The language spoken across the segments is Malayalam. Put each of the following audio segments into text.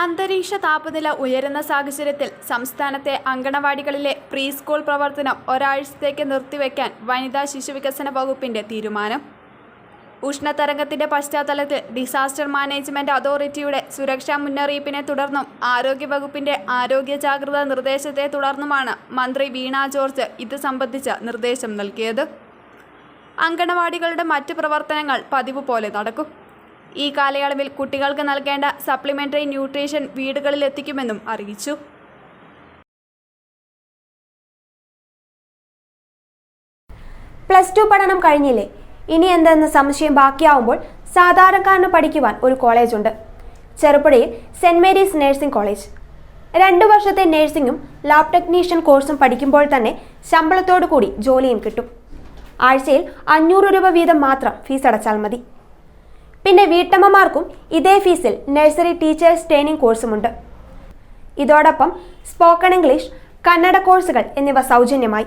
അന്തരീക്ഷ താപനില ഉയരുന്ന സാഹചര്യത്തിൽ സംസ്ഥാനത്തെ അങ്കണവാടികളിലെ പ്രീ സ്കൂൾ പ്രവർത്തനം ഒരാഴ്ചത്തേക്ക് നിർത്തിവെക്കാൻ വനിതാ ശിശുവികസന വകുപ്പിന്റെ തീരുമാനം. ഉഷ്ണതരംഗത്തിന്റെ പശ്ചാത്തലത്തിൽ ഡിസാസ്റ്റർ മാനേജ്മെന്റ് അതോറിറ്റിയുടെ സുരക്ഷാ മുന്നറിയിപ്പിനെ തുടർന്നും ആരോഗ്യവകുപ്പിന്റെ ആരോഗ്യ ജാഗ്രതാ നിർദ്ദേശത്തെ തുടർന്നുമാണ് മന്ത്രി വീണ ജോർജ് ഇത് സംബന്ധിച്ച നിർദ്ദേശം നൽകിയത്. അങ്കണവാടികളുടെ മറ്റ് പ്രവർത്തനങ്ങൾ പതിവ് പോലെ നടക്കും. ഈ കാലയളവിൽ കുട്ടികൾക്ക് നൽകേണ്ട സപ്ലിമെന്ററി ന്യൂട്രീഷൻ വീടുകളിൽ എത്തിക്കുമെന്നും അറിയിച്ചു. പ്ലസ് ടു പഠനം കഴിഞ്ഞില്ലേ? ഇനി എന്തെന്ന് സംശയം ബാക്കിയാവുമ്പോൾ സാധാരണക്കാരന് പഠിക്കുവാൻ ഒരു കോളേജുണ്ട് ചെറുപ്പുഴയിൽ സെന്റ് മേരീസ് നഴ്സിംഗ് കോളേജ്. രണ്ടു വർഷത്തെ നഴ്സിംഗും ലാബ് ടെക്നീഷ്യൻ കോഴ്സും പഠിക്കുമ്പോൾ തന്നെ ശമ്പളത്തോടു കൂടി ജോലിയും കിട്ടും. ആഴ്ചയിൽ അഞ്ഞൂറ് രൂപ വീതം മാത്രം ഫീസ് അടച്ചാൽ മതി. പിന്നെ വീട്ടമ്മമാർക്കും ഇതേ ഫീസിൽ നഴ്സറി ടീച്ചേഴ്സ് ട്രെയിനിങ് കോഴ്സുമുണ്ട്. ഇതോടൊപ്പം സ്പോക്കൺ ഇംഗ്ലീഷ് കന്നഡ കോഴ്സുകൾ എന്നിവ സൗജന്യമായി.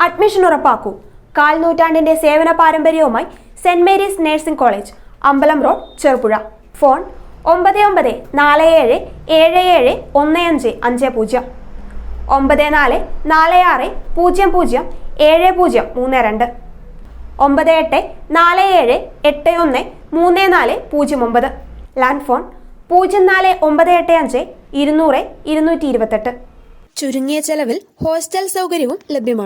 അഡ്മിഷൻ ഉറപ്പാക്കൂ. കാൽ നൂറ്റാണ്ടിന്റെ സേവന പാരമ്പര്യവുമായി സെന്റ് മേരീസ് നഴ്സിംഗ് കോളേജ് അമ്പലം റോഡ് ചെറുപുഴ. ഫോൺ ഒമ്പത് ഒമ്പത് നാല് ഏഴ് ഏഴ് ഏഴ് ഒന്ന് അഞ്ച് അഞ്ച് പൂജ്യം. ഒമ്പത് നാല് നാല് ആറ് പൂജ്യം പൂജ്യം ഏഴ് പൂജ്യം മൂന്ന് രണ്ട്. ഒമ്പത് എട്ട് നാല് ഏഴ് എട്ട് ഒന്ന് മൂന്ന് നാല് പൂജ്യം ഒമ്പത്. ലാൻഡ് ഫോൺ പൂജ്യം നാല് ഒമ്പത് എട്ട് അഞ്ച് ഇരുന്നൂറ് ഇരുന്നൂറ്റി ഇരുപത്തെട്ട് ചുരുങ്ങിയ ചെലവിൽ ഹോസ്റ്റൽ സൗകര്യവും ലഭ്യമാണ്.